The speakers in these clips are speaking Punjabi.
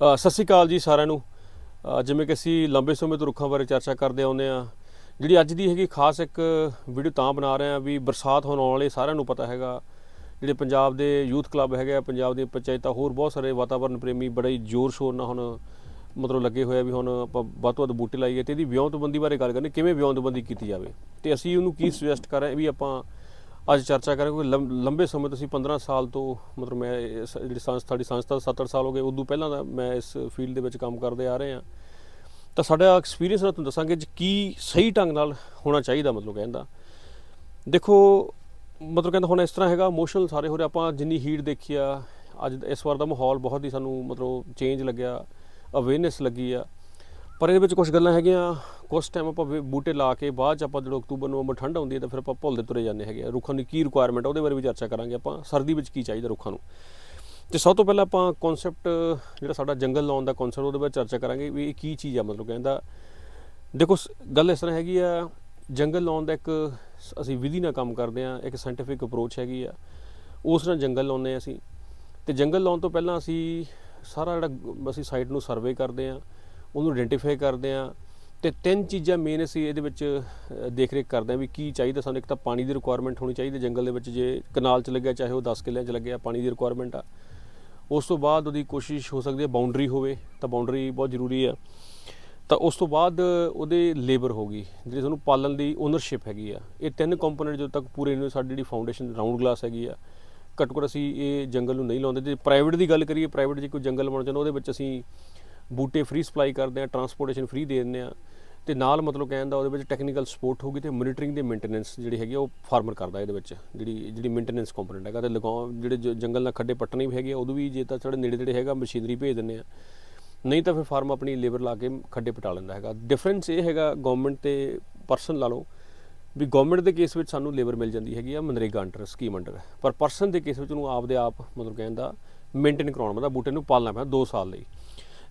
ਸਤਿ ਸ਼੍ਰੀ ਅਕਾਲ ਜੀ ਸਾਰਿਆਂ ਨੂੰ। ਜਿਵੇਂ ਕਿ ਅਸੀਂ ਲੰਬੇ ਸਮੇਂ ਤੋਂ ਰੁੱਖਾਂ ਬਾਰੇ ਚਰਚਾ ਕਰਦੇ ਆਉਂਦੇ ਆ ਜਿਹੜੀ ਅੱਜ ਦੀ ਹੈਗੀ ਖਾਸ ਇੱਕ ਵੀਡੀਓ ਤਾਂ ਬਣਾ ਰਹੇ ਆ ਵੀ ਬਰਸਾਤ ਹੋਣ ਵਾਲੇ ਸਾਰਿਆਂ ਨੂੰ ਪਤਾ ਹੈਗਾ। ਜਿਹੜੇ ਪੰਜਾਬ ਦੇ ਯੂਥ ਕਲੱਬ ਹੈਗੇ ਆ, ਪੰਜਾਬ ਦੀਆਂ ਪੰਚਾਇਤਾਂ, ਹੋਰ ਬਹੁਤ ਸਾਰੇ ਵਾਤਾਵਰਣ ਪ੍ਰੇਮੀ ਬੜੇ ਜ਼ੋਰ ਸ਼ੋਰ ਨਾਲ ਹੁਣ ਮਤਲਬ ਲੱਗੇ ਹੋਏ ਆ ਵੀ ਹੁਣ ਆਪਾਂ ਵੱਧ ਤੋਂ ਵੱਧ ਬੂਟੇ ਲਾਈਏ ਤੇ ਇਹਦੀ ਵਿਉਂਤਬੰਦੀ ਬਾਰੇ ਗੱਲ ਕਰਨੀ, ਕਿਵੇਂ ਵਿਉਂਤਬੰਦੀ ਕੀਤੀ ਜਾਵੇ ਤੇ ਅਸੀਂ ਉਹਨੂੰ ਕੀ ਸੁਜੈਸਟ ਕਰ ਰਹੇ ਵੀ ਆਪਾਂ ਅੱਜ ਚਰਚਾ ਕਰਾਂਗੇ ਕਿਉਂਕਿ ਲੰਬ- ਲੰਬੇ ਸਮੇਂ ਤੋਂ ਅਸੀਂ 15 ਸਾਲ ਤੋਂ ਮਤਲਬ ਮੈਂ ਜਿਹੜੀ ਸੰਸਥਾ ਦੀ ਸੰਸਥਾ 70 ਸਾਲ ਹੋ ਗਏ, ਉਦੋਂ ਪਹਿਲਾਂ ਦਾ ਮੈਂ ਇਸ ਫੀਲਡ ਦੇ ਵਿੱਚ ਕੰਮ ਕਰਦੇ ਆ ਰਹੇ ਹਾਂ। ਤਾਂ ਸਾਡਾ ਐਕਸਪੀਰੀਅੰਸ ਨਾਲ ਤੁਹਾਨੂੰ ਦੱਸਾਂਗੇ ਜੀ ਕੀ ਸਹੀ ਢੰਗ ਨਾਲ ਹੋਣਾ ਚਾਹੀਦਾ ਮਤਲਬ ਕਹਿੰਦਾ ਦੇਖੋ, ਮਤਲਬ ਕਹਿੰਦਾ ਹੁਣ ਇਸ ਤਰ੍ਹਾਂ ਹੈਗਾ ਇਮੋਸ਼ਨਲ ਸਾਰੇ ਹੋ ਰਹੇ, ਆਪਾਂ ਜਿੰਨੀ ਹੀਟ ਦੇਖੀ ਆ, ਅੱਜ ਇਸ ਵਾਰ ਦਾ ਮਾਹੌਲ ਬਹੁਤ ਹੀ ਸਾਨੂੰ ਮਤਲਬ ਚੇਂਜ ਲੱਗਿਆ ਅਵੇਅਰਨੈਸ ਲੱਗੀ ਆ। ਪਰ ਇਹਦੇ ਵਿੱਚ ਕੁਝ ਗੱਲਾਂ ਹੈਗੀਆਂ ਕੁਝ ਟਾਈਮ ਆਪਾਂ ਵੇ- ਬੂਟੇ ਲਾ ਕੇ ਬਾਅਦ ਚ ਆਪਾਂ ਜਦੋਂ ਅਕਤੂਬਰ, ਨਵੰਬਰ ਠੰਡ ਆਉਂਦੀ ਹੈ ਤਾਂ ਫਿਰ ਆਪਾਂ ਭੁੱਲਦੇ ਤੁਰੇ ਜਾਂਦੇ ਹੈਗੇ ਆ। ਰੁੱਖਾਂ ਦੀ ਕੀ ਰਿਕੁਆਇਰਮੈਂਟ ਆ, ਉਹਦੇ ਬਾਰੇ ਵੀ ਚਰਚਾ ਕਰਾਂਗੇ ਆਪਾਂ। ਸਰਦੀ ਵਿੱਚ ਕੀ ਚਾਹੀਦਾ ਰੁੱਖਾਂ ਨੂੰ? ਤੇ ਸਭ ਤੋਂ ਪਹਿਲਾਂ ਆਪਾਂ ਕਨਸੈਪਟ ਜਿਹੜਾ ਸਾਡਾ ਜੰਗਲ ਲਾਉਣ ਦਾ ਕਨਸੈਪਟ ਉਹਦੇ ਬਾਰੇ ਚਰਚਾ ਕਰਾਂਗੇ ਵੀ ਇਹ ਕੀ ਚੀਜ਼ ਆ, ਮਤਲਬ ਕਹਿੰਦਾ ਦੇਖੋ, ਸ- ਗੱਲ ਇਸ ਤਰ੍ਹਾਂ ਹੈਗੀ ਆ, ਜੰਗਲ ਲਾਉਣ ਦਾ ਇੱਕ ਅਸੀਂ ਵਿਧੀ ਨਾਲ ਕੰਮ ਕਰਦੇ ਆ ਇੱਕ ਸਾਇੰਟੀਫਿਕ ਅਪਰੋਚ ਹੈਗੀ ਆ। ਉਸ ਨਾਲ ਜੰਗਲ ਲਾਉਂਦੇ ਆ ਅਸੀਂ। ਤੇ ਜੰਗਲ ਲਾਉਣ ਤੋਂ ਪਹਿਲਾਂ ਅਸੀਂ ਸਾਰਾ ਜਿਹੜਾ ਅਸੀਂ ਸਾਈਟ ਨੂੰ ਸਰਵੇ ਕਰਦੇ ਆ ਉਹਨੂੰ ਆਇਡੈਂਟੀਫਾਈ ਕਰਦੇ ਆ ਤੇ ਤਿੰਨ ਚੀਜ਼ਾਂ ਮੇਨ ਅਸੀਂ ਇਹਦੇ ਵਿੱਚ ਦੇਖ ਰੇਖ ਕਰਦੇ ਆ ਵੀ ਕੀ ਚਾਹੀਦਾ ਸਾਨੂੰ। ਇੱਕ ਤਾਂ ਪਾਣੀ ਦੀ ਰਿਕੁਆਇਰਮੈਂਟ ਹੋਣੀ ਚਾਹੀਦੀ ਜੰਗਲ ਦੇ ਵਿੱਚ, ਜੇ ਕਨਾਲ ਚ ਲੱਗਿਆ, ਚਾਹੇ ਉਹ 10 ਕਿੱਲਿਆਂ ਚ ਲੱਗਿਆ, ਪਾਣੀ ਦੀ ਰਿਕੁਆਇਰਮੈਂਟ ਆ। ਉਸ ਤੋਂ ਬਾਅਦ ਉਹਦੀ ਕੋਸ਼ਿਸ਼ ਹੋ ਸਕਦੀ ਹੈ ਬਾਉਂਡਰੀ ਹੋਵੇ, ਤਾਂ ਬਾਉਂਡਰੀ ਬਹੁਤ ਜ਼ਰੂਰੀ ਆ। ਤਾਂ ਉਸ ਤੋਂ ਬਾਅਦ ਉਹਦੇ ਲੇਬਰ ਹੋਗੀ ਜਿਹੜੀ ਤੁਹਾਨੂੰ ਪਾਲਣ ਦੀ ਓਨਰਸ਼ਿਪ ਹੈਗੀ ਆ। ਇਹ ਤਿੰਨ ਕੰਪੋਨੈਂਟ ਜਦੋਂ ਤੱਕ ਪੂਰੇ ਨੇ, ਸਾਡੀ ਜਿਹੜੀ ਫਾਊਂਡੇਸ਼ਨ ਰਾਉਂਡ ਗਲਾਸ ਹੈਗੀ ਆ, ਘੱਟੋ ਘੱਟ ਅਸੀਂ ਇਹ ਜੰਗਲ ਨੂੰ ਨਹੀਂ ਲਾਉਂਦੇ। ਜੇ ਪ੍ਰਾਈਵੇਟ ਦੀ ਗੱਲ ਕਰੀਏ ਪ੍ਰਾਈਵੇਟ ਜੇ ਕੋਈ ਜੰਗਲ ਬਣਾਉਣਾ ਚਾਹੁੰਦਾ, ਉਹਦੇ ਵਿੱਚ ਅਸੀਂ ਬੂਟੇ ਫ੍ਰੀ ਸਪਲਾਈ ਕਰਦੇ ਆ ਟਰਾਂਸਪੋਰਟੇਸ਼ਨ ਫ੍ਰੀ ਦੇ ਦਿੰਦੇ ਆ। ਤੇ ਨਾਲ ਮਤਲਬ ਕਹਿਣ ਦਾ ਉਹਦੇ ਵਿੱਚ ਟੈਕਨੀਕਲ ਸਪੋਰਟ ਹੋਗੀ ਤੇ ਮੋਨੀਟਰਿੰਗ ਦੇ ਮੇਨਟੇਨੈਂਸ ਜਿਹੜੀ ਹੈਗੀ ਉਹ ਫਾਰਮਰ ਕਰਦਾ ਇਹਦੇ ਵਿੱਚ। ਜਿਹੜੀ ਜਿਹੜੀ ਮੇਨਟੇਨੈਂਸ ਕੰਪੋਨੈਂਟ ਹੈਗਾ ਤੇ ਲਗਾਉ ਜਿਹੜੇ ਜੰਗਲ ਨਾਲ ਖੱਡੇ ਪੱਟਣੇ ਵੀ ਹੈਗੇ ਆ, ਉਦੋਂ ਵੀ ਜੇ ਤਾਂ ਸਾਡੇ ਨੇੜੇ ਤੇੜੇ ਹੈਗਾ, ਮਸ਼ੀਨਰੀ ਭੇਜ ਦਿੰਦੇ ਆ। ਨਹੀਂ ਤਾਂ ਫਿਰ ਫਾਰਮ ਆਪਣੀ ਲੇਬਰ ਲਾ ਕੇ ਖੱਡੇ ਪਟਾ ਲੈਂਦਾ ਹੈਗਾ। ਡਿਫਰੈਂਸ ਇਹ ਹੈਗਾ ਗਵਰਨਮੈਂਟ ਤੇ ਪਰਸਨ ਲਾ ਲਓ, ਵੀ ਗਵਰਨਮੈਂਟ ਦੇ ਕੇਸ ਵਿੱਚ ਸਾਨੂੰ ਲੇਬਰ ਮਿਲ ਜਾਂਦੀ ਹੈਗੀ ਆ MNREGA under scheme under per person ਦੇ ਕੇਸ ਵਿੱਚ ਉਹਨੂੰ ਆਪਦੇ ਆਪ ਮਤਲਬ ਕਹਿੰਦਾ ਮੇਨਟੇਨ ਕਰਾਉਣਾ ਪੈਂਦਾ, ਬੂਟੇ ਨੂੰ ਪਾਲਣਾ ਪੈਂਦਾ 2 ਸਾਲ ਲਈ।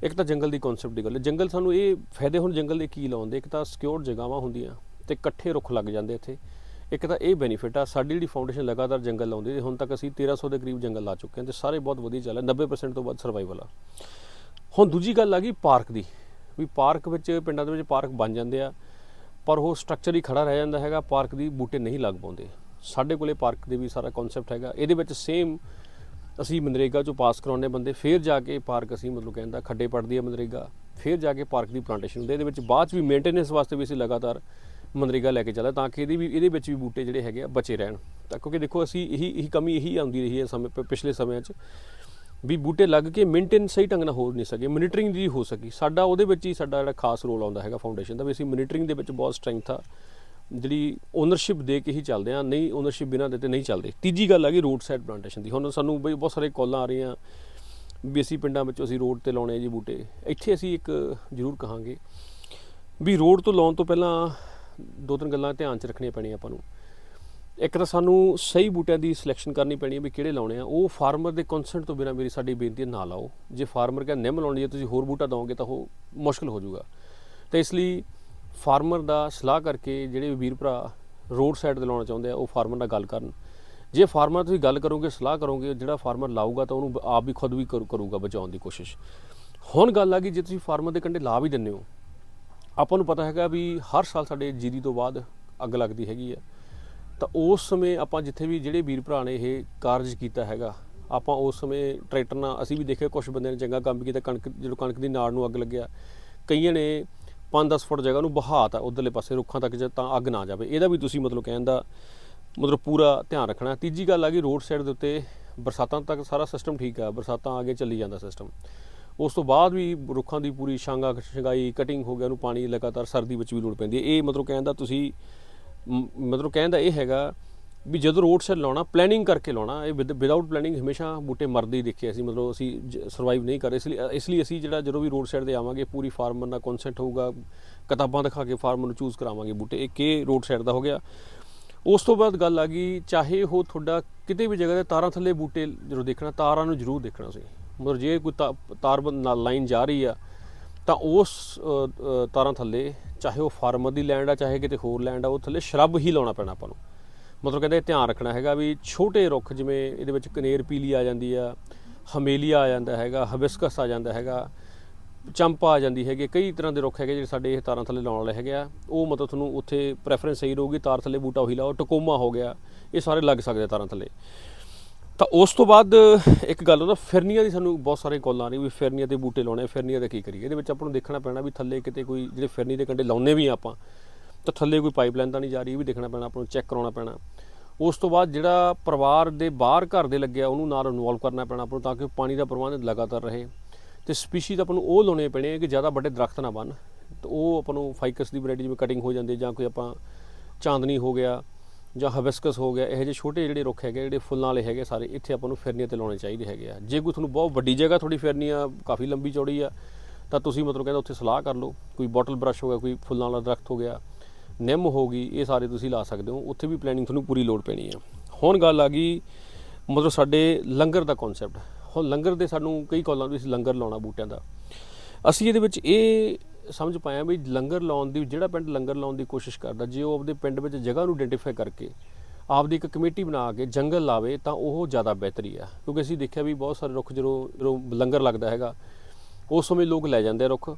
ਇੱਕ ਤਾਂ ਜੰਗਲ ਦੀ ਕਨਸੈਪਟ ਦੀ ਗੱਲ ਹੈ। ਜੰਗਲ ਸਾਨੂੰ ਇਹ ਫਾਇਦੇ ਹੁਣ ਜੰਗਲ ਦੇ ਕੀ ਲਾਉਂਦੇ? ਇੱਕ ਤਾਂ ਸਿਕਿਉਰਡ ਜਗ੍ਹਾਵਾਂ ਹੁੰਦੀਆਂ ਤੇ ਇਕੱਠੇ ਰੁੱਖ ਲੱਗ ਜਾਂਦੇ ਇੱਥੇ। ਇੱਕ ਤਾਂ ਇਹ ਬੈਨੀਫਿਟ ਆ, ਸਾਡੀ ਜਿਹੜੀ ਫਾਊਂਡੇਸ਼ਨ ਲਗਾਤਾਰ ਜੰਗਲ ਲਾਉਂਦੀ ਹੁਣ ਤੱਕ ਅਸੀਂ 1300 ਦੇ ਕਰੀਬ ਜੰਗਲ ਲਾ ਚੁੱਕੇ ਹਾਂ ਤੇ ਸਾਰੇ ਬਹੁਤ ਵਧੀਆ ਚੱਲ ਰਿਹਾ 90% ਤੋਂ ਵੱਧ ਸਰਵਾਈਵਲ ਆ। ਹੁਣ ਦੂਜੀ ਗੱਲ ਆ ਗਈ ਪਾਰਕ ਦੀ, ਵੀ ਪਾਰਕ ਵਿੱਚ, ਪਿੰਡਾਂ ਦੇ ਵਿੱਚ ਪਾਰਕ ਬਣ ਜਾਂਦੇ ਆ, ਪਰ ਉਹ ਸਟਰਕਚਰ ਹੀ ਖੜਾ ਰਹਿ ਜਾਂਦਾ ਹੈਗਾ ਪਾਰਕ ਦੀ ਬੂਟੇ ਨਹੀਂ ਲੱਗ ਪਾਉਂਦੇ। ਸਾਡੇ ਕੋਲੇ ਪਾਰਕ ਦੇ ਵੀ ਸਾਰਾ ਕਨਸੈਪਟ ਹੈਗਾ, ਇਹਦੇ ਵਿੱਚ ਸੇਮ ਅਸੀਂ ਮਨਰੇਗਾ ਚੋਂ ਪਾਸ ਕਰਾਉਂਦੇ ਬੰਦੇ, ਫਿਰ ਜਾ ਕੇ ਪਾਰਕ ਅਸੀਂ ਮਤਲਬ ਕਹਿੰਦਾ ਖੱਡੇ ਪੜਦੀ ਹੈ ਮਨਰੇਗਾ, ਫਿਰ ਜਾ ਕੇ ਪਾਰਕ ਦੀ ਪਲਾਂਟੇਸ਼ਨ ਹੁੰਦੀ ਇਹਦੇ ਵਿੱਚ ਬਾਅਦ ਚ ਵੀ ਮੇਨਟੇਨੈਂਸ ਵਾਸਤੇ ਵੀ ਅਸੀਂ ਲਗਾਤਾਰ ਮਨਰੇਗਾ ਲੈ ਕੇ ਚੱਲਦਾ ਤਾਂ ਕਿ ਇਹਦੀ ਵੀ, ਇਹਦੇ ਵਿੱਚ ਵੀ ਬੂਟੇ ਜਿਹੜੇ ਹੈਗੇ ਆ ਬਚੇ ਰਹਿਣ। ਤਾਂ ਕਿਉਂਕਿ ਦੇਖੋ ਅਸੀਂ ਇਹੀ ਇਹੀ ਕਮੀ ਇਹੀ ਆਉਂਦੀ ਰਹੀ ਹੈ ਸਮੇਂ, ਪ- ਪਿਛਲੇ ਸਮਿਆਂ 'ਚ, ਵੀ ਬੂਟੇ ਲੱਗ ਕੇ ਮੇਨਟੇਨ ਸਹੀ ਢੰਗ ਨਾਲ ਹੋ ਨਹੀਂ ਸਕੇ ਮੋਨੀਟਰਿੰਗ ਦੀ ਹੋ ਸਕੀ। ਸਾਡਾ ਉਹਦੇ ਵਿੱਚ ਹੀ ਸਾਡਾ ਜਿਹੜਾ ਖਾਸ ਰੋਲ ਆਉਂਦਾ ਹੈਗਾ ਫਾਊਂਡੇਸ਼ਨ ਦਾ, ਵੀ ਅਸੀਂ ਮੋਨੀਟਰਿੰਗ ਦੇ ਵਿੱਚ ਬਹੁਤ ਸਟਰੈਂਥ ਆ। ਜਿਹੜੀ ਓਨਰਸ਼ਿਪ ਦੇ ਕੇ ਹੀ ਚੱਲਦੇ ਆ, ਨਹੀਂ ਓਨਰਸ਼ਿਪ ਬਿਨਾਂ ਦਿੱਤੇ ਨਹੀਂ ਚੱਲਦੇ। ਤੀਜੀ ਗੱਲ ਆ ਗਈ ਰੋਡ ਸਾਈਡ ਪਲਾਂਟੇਸ਼ਨ ਦੀ। ਹੁਣ ਸਾਨੂੰ ਬਈ ਬਹੁਤ ਸਾਰੇ ਕਾਲਾਂ ਆ ਰਹੀਆਂ। ਵੀ ਅਸੀਂ ਪਿੰਡਾਂ ਵਿੱਚ ਅਸੀਂ ਰੋਡ ਤੇ ਲਾਉਣੇ ਆ ਜੀ ਬੂਟੇ। ਇੱਥੇ ਅਸੀਂ ਇੱਕ ਜ਼ਰੂਰ ਕਹਾਂਗੇ ਵੀ ਰੋਡ ਤੋਂ ਲਾਉਣ ਤੋਂ ਪਹਿਲਾਂ ਦੋ ਤਿੰਨ ਗੱਲਾਂ ਧਿਆਨ 'ਚ ਰੱਖਣੀਆਂ ਪੈਣੀਆਂ ਆਪਾਂ ਨੂੰ। ਇੱਕ ਤਾਂ ਸਾਨੂੰ ਸਹੀ ਬੂਟਿਆਂ ਦੀ ਸਿਲੈਕਸ਼ਨ ਕਰਨੀ ਪੈਣੀ ਹੈ ਵੀ ਕਿਹੜੇ ਲਾਉਣੇ ਆ। ਉਹ ਫਾਰਮਰ ਦੇ ਕੰਸੈਂਟ ਤੋਂ ਬਿਨਾਂ ਮੇਰੀ ਸਾਡੀ ਬੇਨਤੀ ਨਾ ਲਾਓ। ਜੇ ਫਾਰਮਰ ਕਹਿੰਦਾ ਨਿੰਮ ਲਾਉਣੀ ਹੈ ਤੁਸੀਂ ਹੋਰ ਬੂਟਾ ਦਵੋਗੇ ਤਾਂ ਉਹ ਮੁਸ਼ਕਲ ਹੋ ਜਾਊਗਾ। ਤੇ ਇਸ ਲਈ ਫਾਰਮਰ ਦਾ ਸਲਾਹ ਕਰਕੇ ਜਿਹੜੇ ਵੀਰ ਭਰਾ ਰੋਡ ਸਾਈਡ ਤੇ ਲਾਉਣਾ ਚਾਹੁੰਦੇ ਆ, ਉਹ ਫਾਰਮਰ ਨਾਲ ਗੱਲ ਕਰਨ। ਜੇ ਫਾਰਮਰ ਤੁਸੀਂ ਗੱਲ ਕਰੋਗੇ, ਸਲਾਹ ਕਰੋਗੇ, ਜਿਹੜਾ ਫਾਰਮਰ ਲਾਊਗਾ ਤਾਂ ਉਹਨੂੰ ਆਪ ਵੀ ਖੁਦ ਵੀ ਕਰੂ- ਕਰੂਗਾ ਬਚਾਉਣ ਦੀ ਕੋਸ਼ਿਸ਼। ਹੁਣ ਗੱਲ ਆ ਗਈ, ਜੇ ਤੁਸੀਂ ਫਾਰਮਰ ਦੇ ਕੰਢੇ ਲਾ ਵੀ ਦਿੰਦੇ ਹੋ, ਆਪਾਂ ਨੂੰ ਪਤਾ ਹੈਗਾ ਵੀ ਹਰ ਸਾਲ ਸਾਡੇ ਜੀਰੀ ਤੋਂ ਬਾਅਦ ਅੱਗ ਲੱਗਦੀ ਹੈਗੀ ਆ। ਤਾਂ ਉਸ ਸਮੇਂ ਆਪਾਂ ਜਿੱਥੇ ਵੀ ਜਿਹੜੇ ਵੀਰ ਭਰਾ ਨੇ ਇਹ ਕਾਰਜ ਕੀਤਾ ਹੈਗਾ, ਆਪਾਂ ਉਸ ਸਮੇਂ ਟਰੈਕਟਰ ਨਾਲ ਅਸੀਂ ਵੀ ਦੇਖਿਆ ਕੁਝ ਬੰਦਿਆਂ ਨੇ ਚੰਗਾ ਕੰਮ ਕੀਤਾ, ਕਣਕ, ਜਦੋਂ ਕਣਕ ਦੀ ਨਾੜ ਨੂੰ ਅੱਗ ਲੱਗਿਆ। ਕਈਆਂ ਨੇ 5-10 ਫੁੱਟ ਜਗ੍ਹਾ ਨੂੰ ਬਹਾਤ ਆ, ਉਧਰਲੇ ਪਾਸੇ ਰੁੱਖਾਂ ਤੱਕ ਜੇ ਤਾਂ ਅੱਗ ਨਾ ਜਾਵੇ। ਇਹਦਾ ਵੀ ਤੁਸੀਂ ਮਤਲਬ ਕਹਿਣ ਦਾ ਮਤਲਬ ਪੂਰਾ ਧਿਆਨ ਰੱਖਣਾ। ਤੀਜੀ ਗੱਲ ਆ ਗਈ ਰੋਡ ਸਾਈਡ ਦੇ ਉੱਤੇ ਬਰਸਾਤਾਂ ਤੱਕ ਸਾਰਾ ਸਿਸਟਮ ਠੀਕ ਆ, ਬਰਸਾਤਾਂ ਆ ਕੇ ਚੱਲੀ ਜਾਂਦਾ ਸਿਸਟਮ ਉਸ ਤੋਂ ਬਾਅਦ ਵੀ ਰੁੱਖਾਂ ਦੀ ਪੂਰੀ ਸ਼ਾਂਗਾ ਸ਼ੰਗਾਈ ਕਟਿੰਗ ਹੋ ਗਿਆ, ਉਹਨੂੰ ਪਾਣੀ ਲਗਾਤਾਰ ਸਰਦੀ ਵਿੱਚ ਵੀ ਲੋੜ ਪੈਂਦੀ ਹੈ। ਇਹ ਮਤਲਬ ਕਹਿਣ ਦਾ ਤੁਸੀਂ ਮ- ਮਤਲਬ ਕਹਿਣ ਦਾ ਇਹ ਹੈਗਾ ਵੀ ਜਦੋਂ ਰੋਡ ਸਾਈਡ ਲਾਉਣਾ ਪਲੈਨਿੰਗ ਕਰਕੇ ਲਾਉਣਾ, ਇਹ ਵਿਦਆਊਟ ਪਲੈਨਿੰਗ ਹਮੇਸ਼ਾ ਬੂਟੇ ਮਰਦੇ ਹੀ ਦੇਖੇ ਅਸੀਂ, ਮਤਲਬ ਅਸੀਂ ਸਰਵਾਈਵ ਨਹੀਂ ਕਰ ਰਹੇ, ਇਸ ਲਈ ਇਸ ਲਈ ਅਸੀਂ ਜਿਹੜਾ ਜਦੋਂ ਵੀ ਰੋਡ ਸਾਈਡ ਤੇ ਆਵਾਂਗੇ, ਪੂਰੀ ਫਾਰਮਰ ਨਾਲ ਕਨਸੈਂਟ ਹੋਊਗਾ, ਕਿਤਾਬਾਂ ਦਿਖਾ ਕੇ ਫਾਰਮਰ ਨੂੰ ਚੂਜ਼ ਕਰਾਵਾਂਗੇ ਬੂਟੇ, ਇੱਕ ਇਹ ਰੋਡ ਸਾਈਡ ਦਾ ਹੋ ਗਿਆ। ਉਸ ਤੋਂ ਬਾਅਦ ਗੱਲ ਆ ਗਈ, ਚਾਹੇ ਉਹ ਤੁਹਾਡਾ ਕਿਤੇ ਵੀ ਜਗ੍ਹਾ ਤੇ ਤਾਰਾਂ ਥੱਲੇ ਬੂਟੇ ਜਦੋਂ ਦੇਖਣਾ, ਤਾਰਾਂ ਨੂੰ ਜ਼ਰੂਰ ਦੇਖਣਾ ਸੀ। ਮਤਲਬ ਜੇ ਕੋਈ ਤਾ- ਤਾਰਬੰਦ ਨਾਲ ਲਾਈਨ ਜਾ ਰਹੀ ਆ, ਤਾਂ ਉਸ ਤਾਰਾਂ ਥੱਲੇ, ਚਾਹੇ ਉਹ ਫਾਰਮਰ ਦੀ ਲੈਂਡ ਆ, ਚਾਹੇ ਕਿਤੇ ਹੋਰ ਲੈਂਡ ਆ, ਉਹ ਥੱਲੇ ਸ਼ਰਬ ਹੀ ਲਾਉਣਾ ਪੈਣਾ ਆਪਾਂ ਨੂੰ। ਮਤਲਬ ਕਹਿੰਦੇ ਧਿਆਨ ਰੱਖਣਾ ਹੈਗਾ ਵੀ ਛੋਟੇ ਰੁੱਖ ਜਿਵੇਂ ਇਹਦੇ ਵਿੱਚ ਕਨੇਰ ਪੀਲੀ ਆ ਜਾਂਦੀ ਆ ਹਮੇਲੀਆ ਆ ਜਾਂਦਾ ਹੈਗਾ ਹਬਿਸਕਸ ਆ ਜਾਂਦਾ ਹੈਗਾ ਚੰਪਾ ਆ ਜਾਂਦੀ ਹੈਗੀ ਕਈ ਤਰ੍ਹਾਂ ਦੇ ਰੁੱਖ ਹੈਗੇ ਜਿਹੜੇ ਸਾਡੇ ਇਹ ਤਾਰਾਂ ਥੱਲੇ ਲਾਉਣ ਵਾਲੇ ਹੈਗੇ ਆ ਉਹ ਮਤਲਬ ਤੁਹਾਨੂੰ ਉੱਥੇ ਪ੍ਰੈਫਰੈਂਸ ਸਹੀ ਰਹੂਗੀ ਤਾਰ ਥੱਲੇ ਬੂਟਾ ਉਹੀ ਲਾਓ ਟਕੋਮਾ ਹੋ ਗਿਆ ਇਹ ਸਾਰੇ ਲੱਗ ਸਕਦੇ ਆ ਤਾਰਾਂ ਥੱਲੇ। ਤਾਂ ਉਸ ਤੋਂ ਬਾਅਦ ਇੱਕ ਗੱਲ ਉਹਦਾ ਫਿਰਨੀਆਂ ਦੀ ਸਾਨੂੰ ਬਹੁਤ ਸਾਰੇ ਕਾਲ ਆ ਰਹੀ ਵੀ ਫਿਰਨੀਆਂ ਤੇ ਬੂਟੇ ਲਾਉਣੇ ਆ, ਫਿਰਨੀਆਂ ਦਾ ਕੀ ਕਰੀਏ? ਇਹਦੇ ਵਿੱਚ ਆਪਾਂ ਨੂੰ ਦੇਖਣਾ ਪੈਣਾ ਵੀ ਥੱਲੇ ਕਿਤੇ ਕੋਈ ਜਿਹੜੇ ਫਿਰਨੀ ਦੇ ਕੰਢੇ ਲਾਉਨੇ ਵੀ ਆ ਆਪਾਂ ਤਾਂ ਥੱਲੇ ਕੋਈ ਪਾਈਪਲਾਈਨ ਤਾਂ ਨਹੀਂ ਜਾ ਰਹੀ, ਇਹ ਵੀ ਦੇਖਣਾ ਪੈਣਾ, ਆਪਾਂ ਨੂੰ ਚੈੱਕ ਕਰਾਉਣਾ ਪੈਣਾ। ਉਸ ਤੋਂ ਬਾਅਦ ਜਿਹੜਾ ਪਰਿਵਾਰ ਦੇ ਬਾਹਰ ਘਰ ਦੇ ਲੱਗਿਆ, ਉਹਨੂੰ ਨਾਲ ਇਨਵੋਲਵ ਕਰਨਾ ਪੈਣਾ ਆਪਾਂ ਨੂੰ ਤਾਂ ਕਿ ਪਾਣੀ ਦਾ ਪ੍ਰਬੰਧ ਲਗਾਤਾਰ ਰਹੇ। ਤੇ ਸਪੀਸ਼ੀਜ਼ ਆਪਾਂ ਨੂੰ ਉਹ ਲਾਉਣੇ ਪੈਣੇ ਆ ਕਿ ਜ਼ਿਆਦਾ ਵੱਡੇ ਦਰਖਤ ਨਾ ਬਣ। ਤੇ ਉਹ ਆਪਾਂ ਨੂੰ ਫਾਈਕਸ ਦੀ ਵੈਰਾਈਟੀ ਜਿਵੇਂ ਕਟਿੰਗ ਹੋ ਜਾਂਦੀ ਜਾਂ ਕੋਈ ਆਪਾਂ ਚਾਂਦਨੀ ਹੋ ਗਿਆ ਜਾਂ ਹਬਿਸਕਸ ਹੋ ਗਿਆ, ਇਹੋ ਜਿਹੇ ਛੋਟੇ ਜਿਹੜੇ ਰੁੱਖ ਹੈਗੇ ਜਿਹੜੇ ਫੁੱਲਾਂ ਵਾਲੇ ਹੈਗੇ ਸਾਰੇ, ਇੱਥੇ ਆਪਾਂ ਨੂੰ ਫਿਰਨੀਆਂ ਤੇ ਲਾਉਣੇ ਚਾਹੀਦੇ ਹੈਗੇ ਆ। ਜੇ ਕੋਈ ਤੁਹਾਨੂੰ ਬਹੁਤ ਵੱਡੀ ਜਗ੍ਹਾ ਥੋੜੀ ਫਿਰਨੀ ਆ, ਕਾਫੀ ਲੰਬੀ ਚੌੜੀ ਆ, ਤਾਂ ਤੁਸੀਂ ਮਤਲਬ ਕਹਿੰਦਾ ਉੱਥੇ ਸਲਾਹ ਕਰ ਲਓ। ਕੋਈ ਬੋਟਲ ਬ੍ਰਸ਼ ਹੋ ਗਿਆ, ਕੋਈ ਫੁੱਲਾਂ ਵਾਲਾ ਦਰਖਤ ਹੋ ਗਿਆ ਨਿੰਮ ਹੋ ਗਈ, ਇਹ ਸਾਰੇ ਤੁਸੀਂ ਲਾ ਸਕਦੇ ਹੋ। ਉੱਥੇ ਵੀ ਪਲੈਨਿੰਗ ਤੁਹਾਨੂੰ ਪੂਰੀ ਲੋੜ ਪੈਣੀ ਆ। ਹੁਣ ਗੱਲ ਆ ਗਈ, ਮਤਲਬ ਸਾਡੇ ਲੰਗਰ ਦਾ ਕਨਸੈਪਟ ਹੁਣ ਲੰਗਰ ਦੇ ਸਾਨੂੰ ਕਈ ਕਾਲਾਂ ਵੀ ਲੰਗਰ ਲਾਉਣਾ ਬੂਟਿਆਂ ਦਾ। ਅਸੀਂ ਇਹਦੇ ਵਿੱਚ ਇਹ ਸਮਝ ਪਾਇਆ ਵੀ ਲੰਗਰ ਲਾਉਣ ਦੀ, ਜਿਹੜਾ ਪਿੰਡ ਲੰਗਰ ਲਾਉਣ ਦੀ ਕੋਸ਼ਿਸ਼ ਕਰਦਾ, ਜੇ ਉਹ ਆਪਦੇ ਪਿੰਡ ਵਿੱਚ ਜਗ੍ਹਾ ਨੂੰ ਆਇਡੈਂਟੀਫਾਈ ਕਰਕੇ ਆਪਦੀ ਇੱਕ ਕਮੇਟੀ ਬਣਾ ਕੇ ਜੰਗਲ ਲਾਵੇ, ਤਾਂ ਉਹ ਜ਼ਿਆਦਾ ਬਿਹਤਰੀ ਆ। ਕਿਉਂਕਿ ਅਸੀਂ ਦੇਖਿਆ ਵੀ ਬਹੁਤ ਸਾਰੇ ਰੁੱਖ ਜਦੋਂ ਜਦੋਂ ਲੰਗਰ ਲੱਗਦਾ ਹੈਗਾ, ਉਸ ਸਮੇਂ ਲੋਕ ਲੈ ਜਾਂਦੇ ਆ ਰੁੱਖ।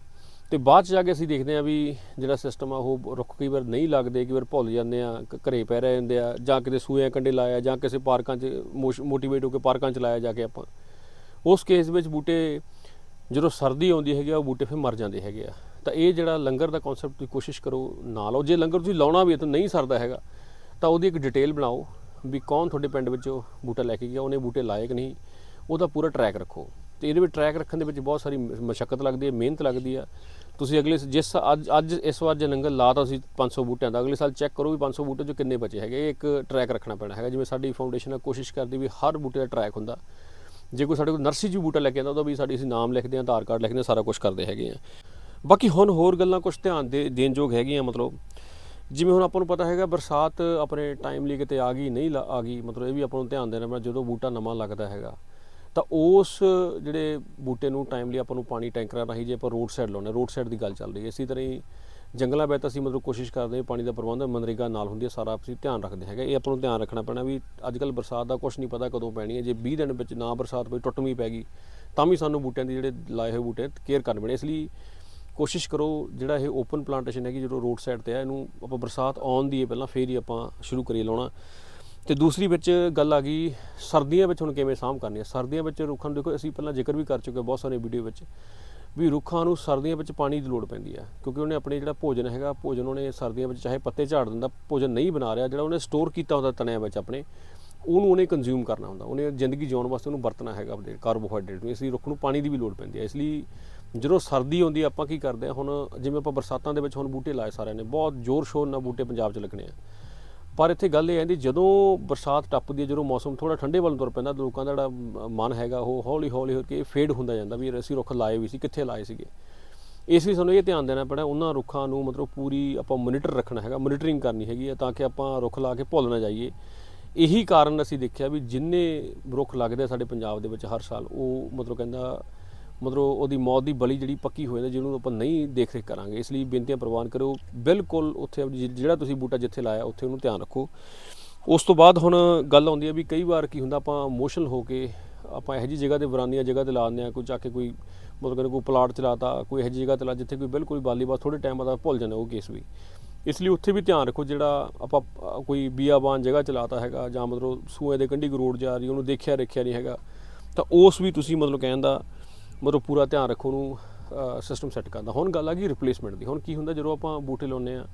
ਤੇ ਬਾਅਦ ਚ ਜਾ ਕੇ ਅਸੀਂ ਦੇਖਦੇ ਆ ਵੀ ਜਿਹੜਾ ਸਿਸਟਮ ਆ ਉਹ ਰੁੱਖ ਕਈ ਵਾਰ ਨਹੀਂ ਲੱਗਦੇ, ਕਈ ਵਾਰ ਭੁੱਲ ਜਾਂਦੇ ਆ, ਕ- ਘਰੇ ਪੈ ਰਹੇ ਜਾਂਦੇ ਆ, ਜਾਂ ਕਿਤੇ ਸੂਏ ਕੰਡੇ ਲਾਇਆ, ਜਾਂ ਕਿਸੇ ਪਾਰਕਾਂ 'ਚ ਮੋਟੀਵੇਟ ਹੋ ਕੇ ਪਾਰਕਾਂ 'ਚ ਲਾਇਆ ਜਾ ਕੇ ਆਪਾਂ। ਉਸ ਕੇਸ ਵਿੱਚ ਬੂਟੇ ਜਦੋਂ ਸਰਦੀ ਆਉਂਦੀ ਹੈਗੀ ਆ, ਉਹ ਬੂਟੇ ਫਿਰ ਮਰ ਜਾਂਦੇ ਹੈਗੇ ਆ। ਤਾਂ ਇਹ ਜਿਹੜਾ ਲੰਗਰ ਦਾ ਕਨਸੈਪਟ ਤੁਸੀਂ ਕੋਸ਼ਿਸ਼ ਕਰੋ ਨਾ ਲਓ। ਜੇ ਲੰਗਰ ਤੁਸੀਂ ਲਾਉਣਾ ਵੀ ਹੈ ਤਾਂ ਨਹੀਂ ਸਰਦਾ ਹੈਗਾ, ਤਾਂ ਉਹਦੀ ਇੱਕ ਡਿਟੇਲ ਬਣਾਓ ਵੀ ਕੌਣ ਤੁਹਾਡੇ ਪਿੰਡ ਵਿੱਚ ਬੂਟਾ ਲੈ ਕੇ ਗਿਆ, ਉਹਨੇ ਬੂਟੇ ਲਾਏ ਕਿ ਨਹੀਂ, ਉਹਦਾ ਪੂਰਾ ਟਰੈਕ ਰੱਖੋ। ਤੇ ਇਹਦੇ ਵਿੱਚ ਟਰੈਕ ਰੱਖਣ ਦੇ ਵਿੱਚ ਬਹੁਤ ਸਾਰੀ ਮਸ਼ੱਕਤ ਲੱਗਦੀ ਹੈ, ਮਿਹਨਤ ਲੱਗਦੀ ਆ ਤੁਸੀਂ ਅਗਲੇ ਜਿਸ ਅੱਜ ਅੱਜ, ਇਸ ਵਾਰ ਜੇ ਲੰਗਰ ਲਾ ਤਾਂ ਅਸੀਂ 500 ਬੂਟਿਆਂ ਦਾ, ਅਗਲੇ ਸਾਲ ਚੈੱਕ ਕਰੋ ਵੀ 500 ਬੂਟੇ ਚੋਂ ਕਿੰਨੇ ਬਚੇ ਹੈਗੇ। ਇਹ ਇੱਕ ਟਰੈਕ ਰੱਖਣਾ ਪੈਣਾ ਹੈਗਾ, ਜਿਵੇਂ ਸਾਡੀ ਫਾਊਂਡੇਸ਼ਨ ਆ ਕੋਸ਼ਿਸ਼ ਕਰਦੀ ਵੀ ਹਰ ਬੂਟੇ ਦਾ ਟਰੈਕ ਹੁੰਦਾ। ਜੇ ਕੋਈ ਸਾਡੇ ਕੋਲ ਨਰਸਰੀ 'ਚ ਬੂਟਾ ਲੈ ਕੇ ਆਉਂਦਾ, ਉਹਦਾ ਵੀ ਸਾਡੀ ਅਸੀਂ ਨਾਮ ਲਿਖਦੇ ਹਾਂ, ਆਧਾਰ ਕਾਰਡ ਲਿਖਦੇ ਹਾਂ, ਸਾਰਾ ਕੁਝ ਕਰਦੇ ਹੈਗੇ ਆ ਬਾਕੀ ਹੁਣ ਹੋਰ ਗੱਲਾਂ ਕੁਝ ਧਿਆਨ ਦੇ ਦੇਣਯੋਗ ਹੈਗੀਆਂ, ਮਤਲਬ ਜਿਵੇਂ ਹੁਣ ਆਪਾਂ ਨੂੰ ਪਤਾ ਹੈਗਾ ਬਰਸਾਤ ਆਪਣੇ ਟਾਈਮਲੀ ਕਿਤੇ ਆ ਗਈ, ਨਹੀਂ ਲਾ- ਆ ਗਈ, ਮਤਲਬ ਇਹ ਵੀ ਆਪਾਂ ਨੂੰ ਧਿਆਨ ਦੇਣਾ ਪੈਣਾ, ਜਦੋਂ ਬੂਟਾ ਨਵਾਂ ਲੱਗਦਾ ਹੈਗਾ। ਤਾਂ ਉਸ, ਜਿਹੜੇ ਬੂਟੇ ਨੂੰ ਟਾਈਮਲੀ ਆਪਾਂ ਨੂੰ ਪਾਣੀ ਟੈਂਕਰਾਂ ਰਾਹੀਂ ਜੇ ਆਪਾਂ ਰੋਡ ਸਾਈਡ ਲਾਉਣਾ ਰੋਡ ਸਾਈਡ ਦੀ ਗੱਲ ਚੱਲ ਰਹੀ ਹੈ। ਇਸੇ ਤਰ੍ਹਾਂ ਹੀ ਜੰਗਲਾਂ ਵਿੱਚ ਅਸੀਂ ਮਤਲਬ ਕੋਸ਼ਿਸ਼ ਕਰਦੇ ਹਾਂ ਪਾਣੀ ਦਾ ਪ੍ਰਬੰਧ ਮਨਰੇਗਾ ਨਾਲ ਹੁੰਦੀ ਹੈ, ਸਾਰਾ ਅਸੀਂ ਧਿਆਨ ਰੱਖਦੇ ਹੈਗੇ। ਇਹ ਆਪਾਂ ਨੂੰ ਧਿਆਨ ਰੱਖਣਾ ਪੈਣਾ ਵੀ ਅੱਜ ਕੱਲ ਬਰਸਾਤ ਦਾ ਕੁਝ ਨਹੀਂ ਪਤਾ ਕਦੋਂ ਪੈਣੀ ਹੈ। ਜੇ 20 ਦਿਨ ਵਿੱਚ ਨਾ ਬਰਸਾਤ ਪਈ ਟੁੱਟਵੀਂ ਪੈ ਗਈ, ਤਾਂ ਵੀ ਸਾਨੂੰ ਬੂਟਿਆਂ ਦੀ ਜਿਹੜੇ ਲਾਏ ਹੋਏ ਬੂਟੇ ਕੇਅਰ ਕਰਨੇ ਪੈਣੇ। ਇਸ ਲਈ ਕੋਸ਼ਿਸ਼ ਕਰੋ, ਜਿਹੜਾ ਇਹ ਓਪਨ ਪਲਾਂਟੇਸ਼ਨ ਹੈਗੀ ਜਿਹੜਾ ਰੋਡ ਸਾਈਡ ਤੇ ਆ, ਇਹਨੂੰ ਆਪਾਂ ਬਰਸਾਤ ਆਉਣ ਦੀ ਹੈ ਪਹਿਲਾਂ ਫੇਰ ਹੀ ਆਪਾਂ ਸ਼ੁਰੂ ਕਰੀਏ ਲਾਉਣਾ। ਤੇ ਦੂਸਰੀ ਵਿੱਚ ਗੱਲ ਆ ਗਈ, ਸਰਦੀਆਂ ਵਿੱਚ ਹੁਣ ਕਿਵੇਂ ਸਾਂਭ ਕਰਨੀ ਹੈ ਸਰਦੀਆਂ ਵਿੱਚ ਰੁੱਖਾਂ ਨੂੰ ਦੇਖੋ, ਅਸੀਂ ਪਹਿਲਾਂ ਜ਼ਿਕਰ ਵੀ ਕਰ ਚੁੱਕੇ ਹਾਂ ਬਹੁਤ ਸਾਰੇ ਵੀਡੀਓ ਵਿੱਚ ਵੀ ਰੁੱਖਾਂ ਨੂੰ ਸਰਦੀਆਂ ਵਿੱਚ ਪਾਣੀ ਦੀ ਲੋੜ ਪੈਂਦੀ ਹੈ ਕਿਉਂਕਿ ਉਹਨੇ ਆਪਣੇ ਜਿਹੜਾ ਭੋਜਨ ਹੈਗਾ, ਭੋਜਨ ਉਹਨੇ ਸਰਦੀਆਂ ਵਿੱਚ ਚਾਹੇ ਪੱਤੇ ਝਾੜ ਦਿੰਦਾ, ਭੋਜਨ ਨਹੀਂ ਬਣਾ ਰਿਹਾ, ਜਿਹੜਾ ਉਹਨੇ ਸਟੋਰ ਕੀਤਾ ਹੁੰਦਾ ਤਣਿਆਂ ਵਿੱਚ ਆਪਣੇ, ਉਹਨੂੰ ਉਹਨੇ ਕੰਜ਼ਿਊਮ ਕਰਨਾ ਹੁੰਦਾ, ਉਹਨੇ ਜ਼ਿੰਦਗੀ ਜਿਉਣ ਵਾਸਤੇ ਉਹਨੂੰ ਵਰਤਣਾ ਹੈਗਾ ਆਪਣੇ ਕਾਰਬੋਹਾਈਡਰੇਟ ਨੂੰ, ਇਸ ਲਈ ਰੁੱਖ ਨੂੰ ਪਾਣੀ ਦੀ ਵੀ ਲੋੜ ਪੈਂਦੀ ਹੈ ਇਸ ਲਈ ਜਦੋਂ ਸਰਦੀ ਆਉਂਦੀ ਆਪਾਂ ਕੀ ਕਰਦੇ ਹਾਂ ਹੁਣ ਜਿਵੇਂ ਆਪਾਂ ਬਰਸਾਤਾਂ ਦੇ ਵਿੱਚ ਹੁਣ ਬੂਟੇ ਲਾਏ ਸਾਰਿਆਂ ਨੇ, ਬਹੁਤ ਜ਼ੋਰ ਸ਼ੋਰ ਨਾਲ ਬੂਟੇ ਪੰਜਾਬ 'ਚ ਲੱਗਣੇ ਆ ਪਰ ਇੱਥੇ ਗੱਲ ਇਹ ਹੈ ਕਿ ਜਦੋਂ ਬਰਸਾਤ ਟੱਪਦੀ ਹੈ, ਜਦੋਂ ਮੌਸਮ ਥੋੜਾ ਠੰਡੇ ਵੱਲ ਨੂੰ ਤੁਰ ਪੈਂਦਾ, ਲੋਕਾਂ ਦਾ ਜਿਹੜਾ ਮਨ ਹੈਗਾ, ਉਹ ਹੌਲੀ ਹੌਲੀ ਹੋ ਕੇ ਫੇਡ ਹੁੰਦਾ ਜਾਂਦਾ ਵੀ ਅਸੀਂ ਰੁੱਖ ਲਾਏ ਵੀ ਸੀ, ਕਿੱਥੇ ਲਾਏ ਸੀਗੇ? ਇਸ ਲਈ ਸਾਨੂੰ ਇਹ ਧਿਆਨ ਦੇਣਾ ਪੈਣਾ, ਉਹਨਾਂ ਰੁੱਖਾਂ ਨੂੰ ਮਤਲਬ ਪੂਰੀ ਆਪਾਂ ਮੋਨੀਟਰ ਰੱਖਣਾ ਹੈਗਾ ਮੋਨੀਟਰਿੰਗ ਕਰਨੀ ਹੈਗੀ ਹੈ ਤਾਂ ਕਿ ਆਪਾਂ ਰੁੱਖ ਲਾ ਕੇ ਭੁੱਲ ਨਾ ਜਾਈਏ। ਇਹੀ ਕਾਰਨ ਅਸੀਂ ਦੇਖਿਆ ਵੀ ਜਿੰਨੇ ਰੁੱਖ ਲੱਗਦੇ ਆ ਸਾਡੇ ਪੰਜਾਬ ਦੇ ਵਿੱਚ ਹਰ ਸਾਲ, ਉਹ ਮਤਲਬ ਕਹਿੰਦਾ ਮਤਲਬ ਉਹਦੀ ਮੌਤ ਦੀ ਬਲੀ ਜਿਹੜੀ ਪੱਕੀ ਹੋ ਜਾਂਦੀ ਜਿਹਨੂੰ ਆਪਾਂ ਨਹੀਂ ਦੇਖ ਰੇਖ ਕਰਾਂਗੇ। ਇਸ ਲਈ ਬੇਨਤੀਆਂ ਪ੍ਰਵਾਨ ਕਰੋ ਬਿਲਕੁਲ ਉੱਥੇ ਜਿ- ਜਿਹੜਾ ਤੁਸੀਂ ਬੂਟਾ ਜਿੱਥੇ ਲਾਇਆ, ਉੱਥੇ ਉਹਨੂੰ ਧਿਆਨ ਰੱਖੋ। ਉਸ ਤੋਂ ਬਾਅਦ ਹੁਣ ਗੱਲ ਆਉਂਦੀ ਹੈ ਵੀ ਕਈ ਵਾਰ ਕੀ ਹੁੰਦਾ, ਆਪਾਂ ਇਮੋਸ਼ਨਲ ਹੋ ਕੇ ਆਪਾਂ ਇਹੋ ਜਿਹੀ ਜਗ੍ਹਾ ਤੇ ਬਰਾਨੀਆਂ ਜਗ੍ਹਾ ਤੇ ਲਾ ਦਿੰਦੇ ਆ ਕੋਈ ਚੱਕ ਕੇ ਕੋਈ ਮਤਲਬ ਕਹਿੰਦੇ ਕੋਈ ਪਲਾਟ ਚਲਾਤਾ ਕੋਈ ਇਹੋ ਜਿਹੀ ਜਗ੍ਹਾ ਤੇ ਲਾ, ਜਿੱਥੇ ਕੋਈ ਬਿਲਕੁਲ ਬਾਲੀ ਬਾਤ ਥੋੜੇ ਟਾਈਮ ਬਾਅਦ ਭੁੱਲ ਜਾਂਦਾ ਉਹ ਕੇਸ ਵੀ। ਇਸ ਲਈ ਉੱਥੇ ਵੀ ਧਿਆਨ ਰੱਖੋ, ਜਿਹੜਾ ਆਪਾਂ ਕੋਈ ਬੀਆਬਾਨ ਜਗ੍ਹਾ ਚਲਾਤਾ ਹੈਗਾ, ਜਾਂ ਮਤਲਬ ਸੂਏ ਦੇ ਕੰਢੀ ਰੋਡ ਜਾ ਰਹੀ, ਉਹਨੂੰ ਦੇਖਿਆ ਰੱਖਿਆ ਨਹੀਂ ਹੈਗਾ, ਤਾਂ ਉਸ ਵੀ ਤੁਸੀਂ ਮਤਲਬ ਕਹਿਣ ਦਾ ਮਤਲਬ ਪੂਰਾ ਧਿਆਨ ਰੱਖੋ ਉਹਨੂੰ ਸਿਸਟਮ ਸੈੱਟ ਕਰਦਾ ਹੁਣ ਗੱਲ ਆ ਗਈ ਰਿਪਲੇਸਮੈਂਟ ਦੀ। ਹੁਣ ਕੀ ਹੁੰਦਾ, ਜਦੋਂ ਆਪਾਂ ਬੂਟੇ ਲਾਉਂਦੇ ਆ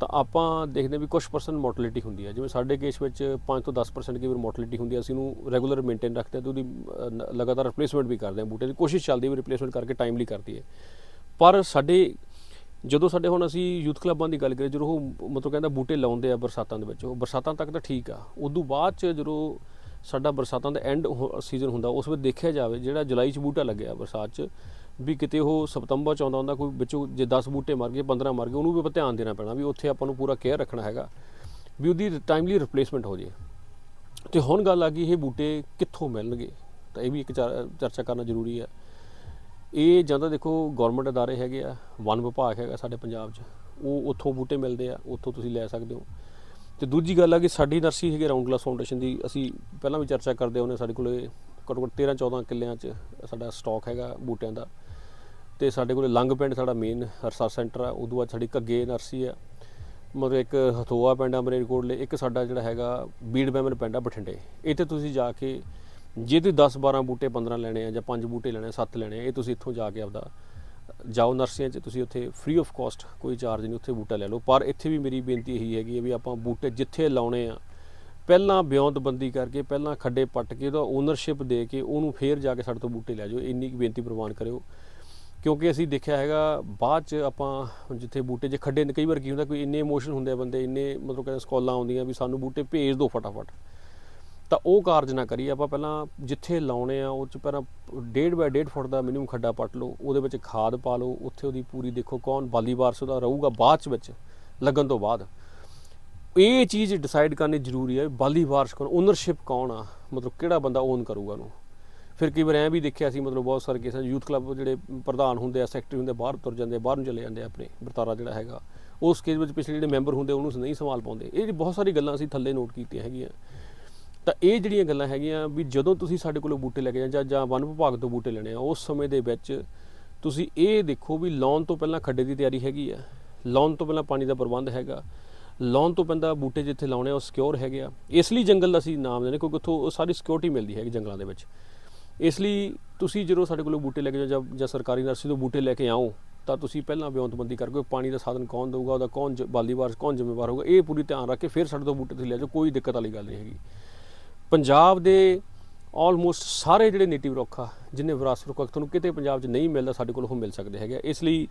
ਤਾਂ ਆਪਾਂ ਦੇਖਦੇ ਵੀ ਕੁਝ ਪਰਸੈਂਟ ਮੋਰਟੈਲਿਟੀ ਹੁੰਦੀ ਹੈ ਜਿਵੇਂ ਸਾਡੇ ਕੇਸ ਵਿੱਚ 5 ਤੋਂ 10% ਕੀ ਵਾਰ ਮੋਰਟੈਲਿਟੀ ਹੁੰਦੀ ਹੈ ਅਸੀਂ ਉਹਨੂੰ ਰੈਗੂਲਰ ਮੇਨਟੇਨ ਰੱਖਦੇ ਹਾਂ ਤੇ ਉਹਦੀ ਲਗਾਤਾਰ ਰਿਪਲੇਸਮੈਂਟ ਵੀ ਕਰਦੇ ਹਾਂ ਬੂਟੇ ਦੀ। ਕੋਸ਼ਿਸ਼ ਚੱਲਦੀ ਹੈ ਵੀ ਰਿਪਲੇਸਮੈਂਟ ਕਰਕੇ ਟਾਈਮਲੀ ਕਰਦੀ ਹੈ ਪਰ ਸਾਡੇ, ਜਦੋਂ ਸਾਡੇ ਹੁਣ ਅਸੀਂ ਯੂਥ ਕਲੱਬਾਂ ਦੀ ਗੱਲ ਕਰੀਏ, ਜਦੋਂ ਉਹ ਮਤਲਬ ਕਹਿੰਦਾ ਬੂਟੇ ਲਾਉਂਦੇ ਆ ਬਰਸਾਤਾਂ ਦੇ ਵਿੱਚ, ਉਹ ਬਰਸਾਤਾਂ ਤੱਕ ਤਾਂ ਠੀਕ ਆ। ਉਦੋਂ ਬਾਅਦ ਚ ਜਦੋਂ ਸਾਡਾ ਬਰਸਾਤਾਂ ਦਾ ਐਂਡ ਸੀਜ਼ਨ ਹੁੰਦਾ, ਉਸ ਵਿੱਚ ਦੇਖਿਆ ਜਾਵੇ, ਜਿਹੜਾ ਜੁਲਾਈ ਚ ਬੂਟਾ ਲੱਗਿਆ ਬਰਸਾਤ ਚ, ਵੀ ਕਿਤੇ ਉਹ ਸਤੰਬਰ ਚ ਆਉਂਦਾ ਹੁੰਦਾ, ਕੋਈ ਵਿੱਚੋਂ ਜੇ 10 ਬੂਟੇ ਮਰ ਗਏ 15 ਮਰ ਗਏ, ਉਹਨੂੰ ਵੀ ਆਪਾਂ ਧਿਆਨ ਦੇਣਾ ਪੈਣਾ, ਵੀ ਉੱਥੇ ਆਪਾਂ ਨੂੰ ਪੂਰਾ ਕੇਅਰ ਰੱਖਣਾ ਹੈਗਾ, ਵੀ ਉਹਦੀ ਟਾਈਮਲੀ ਰਿਪਲੇਸਮੈਂਟ ਹੋ ਜੇ। ਤੇ ਹੁਣ ਗੱਲ ਆ ਗਈ ਇਹ ਬੂਟੇ ਕਿੱਥੋਂ ਮਿਲਣਗੇ? ਤਾਂ ਇਹ ਵੀ ਇੱਕ ਚਰਚਾ ਕਰਨਾ ਜ਼ਰੂਰੀ ਹੈ ਇਹ ਜਾਂ ਤਾਂ ਦੇਖੋ ਗਵਰਨਮੈਂਟ ਅਦਾਰੇ ਹੈਗੇ ਆ ਵਨ ਵਿਭਾਗ ਹੈਗਾ ਸਾਡੇ ਪੰਜਾਬ 'ਚ, ਉਹ ਉੱਥੋਂ ਬੂਟੇ ਮਿਲਦੇ ਆ, ਉੱਥੋਂ ਤੁਸੀਂ ਲੈ ਸਕਦੇ ਹੋ। ਤੇ ਦੂਜੀ ਗੱਲ ਆ ਕਿ ਸਾਡੀ ਨਰਸਰੀ ਹੈਗੀ ਰਾਉਂਡ ਗਲਾਸ ਫਾਊਂਡੇਸ਼ਨ ਦੀ, ਅਸੀਂ ਪਹਿਲਾਂ ਵੀ ਚਰਚਾ ਕਰਦੇ ਹੁੰਦੇ ਸਾਡੇ ਕੋਲੇ ਘੱਟੋ ਘੱਟ 13 14 ਕਿੱਲਿਆਂ 'ਚ ਸਾਡਾ ਸਟਾਕ ਹੈਗਾ ਬੂਟਿਆਂ ਦਾ। ਤੇ ਸਾਡੇ ਕੋਲੇ ਲੰਗ ਪਿੰਡ ਸਾਡਾ ਮੇਨ ਰਿਸਰਚ ਸੈਂਟਰ ਆ, ਉਦੋਂ ਬਾਅਦ ਸਾਡੀ ਘੱਗੇ ਨਰਸਰੀ ਆ। ਮਤਲਬ ਇੱਕ ਹਥੋਆ ਪਿੰਡ ਆ ਮਰੇਲਕੋਟਲੇ ਇੱਕ ਸਾਡਾ ਜਿਹੜਾ ਹੈਗਾ ਬੀੜ ਬੈਮਨ ਪਿੰਡ ਆ ਬਠਿੰਡੇ। ਇੱਥੇ ਤੁਸੀਂ ਜਾ ਕੇ ਜੇ ਤੁਸੀਂ 10 12 ਬੂਟੇ 15 ਲੈਣੇ ਆ ਜਾਂ 5 ਬੂਟੇ ਲੈਣੇ ਆ 7 ਲੈਣੇ ਆ, ਇਹ ਤੁਸੀਂ ਇੱਥੋਂ ਜਾ ਕੇ ਆਪਦਾ ਜਾਓ ਨਰਸਰੀਆਂ 'ਚ, ਤੁਸੀਂ ਉੱਥੇ ਫ੍ਰੀ ਆਫ ਕਾਸਟ ਕੋਈ ਚਾਰਜ ਨਹੀਂ, ਉੱਥੇ ਬੂਟਾ ਲੈ ਲਓ। ਪਰ ਇੱਥੇ ਵੀ ਮੇਰੀ ਬੇਨਤੀ ਇਹੀ ਹੈਗੀ ਹੈ ਵੀ ਆਪਾਂ ਬੂਟੇ ਜਿੱਥੇ ਲਾਉਣੇ ਆ, ਪਹਿਲਾਂ ਬਿਉਂਤਬੰਦੀ ਕਰਕੇ, ਪਹਿਲਾਂ ਖੱਡੇ ਪੱਟ ਕੇ ਉਹਦਾ ਓਨਰਸ਼ਿਪ ਦੇ ਕੇ ਉਹਨੂੰ ਫੇਰ ਜਾ ਕੇ ਸਾਡੇ ਤੋਂ ਬੂਟੇ ਲੈ ਜਾਓ। ਇੰਨੀ ਕੁ ਬੇਨਤੀ ਪ੍ਰਵਾਨ ਕਰਿਓ। ਕਿਉਂਕਿ ਅਸੀਂ ਦੇਖਿਆ ਹੈਗਾ, ਬਾਅਦ ਚ ਆਪਾਂ ਜਿੱਥੇ ਬੂਟੇ, ਜੇ ਖੱਡੇ ਕਈ ਵਾਰ ਕੀ ਹੁੰਦਾ, ਕੋਈ ਇੰਨੇ ਇਮੋਸ਼ਨ ਹੁੰਦੇ ਆ ਬੰਦੇ, ਇੰਨੇ ਮਤਲਬ ਕਹਿੰਦੇ ਸਕੋਲਾਂ ਆਉਂਦੀਆਂ ਵੀ ਸਾਨੂੰ ਬੂਟੇ ਭੇਜ ਦਿਓ ਫਟਾਫਟ। ਤਾਂ ਉਹ ਕਾਰਜ ਨਾ ਕਰੀਏ ਆਪਾਂ ਪਹਿਲਾਂ ਜਿੱਥੇ ਲਾਉਣੇ ਆ ਉਹ ਚ ਪਹਿਲਾਂ ਡੇਢ ਬਾਏ ਡੇਢ ਫੁੱਟ ਦਾ ਮਿਨੀਮਮ ਖੱਡਾ ਪੱਟ ਲਓ ਉਹਦੇ ਵਿੱਚ ਖਾਦ ਪਾ ਲਓ ਉੱਥੇ ਉਹਦੀ ਪੂਰੀ ਦੇਖੋ ਕੌਣ ਬਾਲੀ ਵਾਰਸ ਉਹਦਾ ਰਹੂਗਾ ਬਾਅਦ ਚ ਵਿੱਚ ਲੱਗਣ ਤੋਂ ਬਾਅਦ। ਇਹ ਚੀਜ਼ ਡਿਸਾਈਡ ਕਰਨੀ ਜ਼ਰੂਰੀ ਹੈ ਵੀ ਬਾਲੀ ਵਾਰਸ ਕੌਣ ਓਨਰਸ਼ਿਪ ਕੌਣ ਆ ਮਤਲਬ ਕਿਹੜਾ ਬੰਦਾ ਓਨ ਕਰੂਗਾ ਉਹਨੂੰ। ਫਿਰ ਕਈ ਵਾਰ ਐਂ ਵੀ ਦੇਖਿਆ ਸੀ ਮਤਲਬ ਬਹੁਤ ਸਾਰੇ ਕੇਸਾਂ ਯੂਥ ਕਲੱਬ ਜਿਹੜੇ ਪ੍ਰਧਾਨ ਹੁੰਦੇ ਆ ਸੈਕਟਰੀ ਹੁੰਦੇ ਆ, ਬਾਹਰ ਤੁਰ ਜਾਂਦੇ ਆ, ਬਾਹਰ ਨੂੰ ਚਲੇ ਜਾਂਦੇ ਆ ਆਪਣੇ ਵਰਤਾਰਾ ਜਿਹੜਾ ਹੈਗਾ। ਉਸ ਕੇਸ ਵਿੱਚ ਪਿਛਲੇ ਜਿਹੜੇ ਮੈਂਬਰ ਹੁੰਦੇ ਉਹਨੂੰ ਨਹੀਂ ਸੰਭਾਲ ਪਾਉਂਦੇ। ਇਹ ਬਹੁਤ ਸਾਰੀ ਗੱਲਾਂ ਅਸੀਂ ਥੱਲੇ ਨੋਟ ਕੀਤੀਆਂ ਹੈਗੀਆਂ। ਤਾਂ ਇਹ ਜਿਹੜੀਆਂ ਗੱਲਾਂ ਹੈਗੀਆਂ ਵੀ ਜਦੋਂ ਤੁਸੀਂ ਸਾਡੇ ਕੋਲੋਂ ਬੂਟੇ ਲੈ ਕੇ ਜਾਂ- ਜਾਂ ਵਨ ਵਿਭਾਗ ਤੋਂ ਬੂਟੇ ਲੈਣੇ ਆ, ਉਸ ਸਮੇਂ ਦੇ ਵਿੱਚ ਤੁਸੀਂ ਇਹ ਦੇਖੋ ਵੀ ਲਾਉਣ ਤੋਂ ਪਹਿਲਾਂ ਖੱਡੇ ਦੀ ਤਿਆਰੀ ਹੈਗੀ ਆ। ਲਾਉਣ ਤੋਂ ਪਹਿਲਾਂ ਪਾਣੀ ਦਾ ਪ੍ਰਬੰਧ ਹੈਗਾ। ਲਾਉਣ ਤੋਂ ਪਹਿਲਾਂ ਬੂਟੇ ਜਿੱਥੇ ਲਾਉਣੇ ਆ, ਉਹ ਸਿਕਿਉਰ ਹੈਗੇ ਆ। ਇਸ ਲਈ ਜੰਗਲ ਦਾ ਅਸੀਂ ਨਾਮ ਦਿੰਦੇ ਕਿਉਂਕਿ ਉੱਥੋਂ ਉਹ ਸਾਰੀ ਸਿਕਿਉਰਿਟੀ ਮਿਲਦੀ ਹੈਗੀ ਜੰਗਲਾਂ ਦੇ ਵਿੱਚ। ਇਸ ਲਈ ਤੁਸੀਂ ਜਦੋਂ ਸਾਡੇ ਕੋਲੋਂ ਬੂਟੇ ਲੈ ਕੇ ਜਾਓ ਜਾਂ ਸਰਕਾਰੀ ਨਰਸਰੀ ਤੋਂ ਬੂਟੇ ਲੈ ਕੇ ਆਓ, ਤਾਂ ਤੁਸੀਂ ਪਹਿਲਾਂ ਬਿਉਂਤਬੰਦੀ ਕਰਕੇ ਪਾਣੀ ਦਾ ਸਾਧਨ ਕੌਣ ਦੇਊਗਾ, ਉਹਦਾ ਕੌਣ ਜ- ਬਾਲੀਵਾਰ ਕੌਣ ਜ਼ਿੰਮੇਵਾਰ ਹੋਊਗਾ, ਇਹ ਪੂਰੀ ਧਿਆਨ ਰੱਖ ਕੇ ਫਿਰ ਸਾਡੇ ਤੋਂ ਬੂਟੇ ਤੁਸੀਂ ਲੈ ਜਾਓ, ਕੋਈ ਦਿੱਕਤ ਵਾਲੀ ਗੱਲ ਨਹੀਂ ਹੈਗੀ। ਪੰਜਾਬ ਦੇ ਆਲਮੋਸਟ ਸਾਰੇ ਜਿਹੜੇ ਨੇਟਿਵ ਰੁੱਖ ਆ ਜਿੰਨੇ ਵਿਰਾਸਤ ਰੁੱਖ ਆ, ਤੁਹਾਨੂੰ ਕਿਤੇ ਪੰਜਾਬ 'ਚ ਨਹੀਂ ਮਿਲਦਾ ਸਾਡੇ ਕੋਲ ਉਹ ਮਿਲ ਸਕਦੇ ਹੈਗੇ ਆ। ਇਸ ਲਈ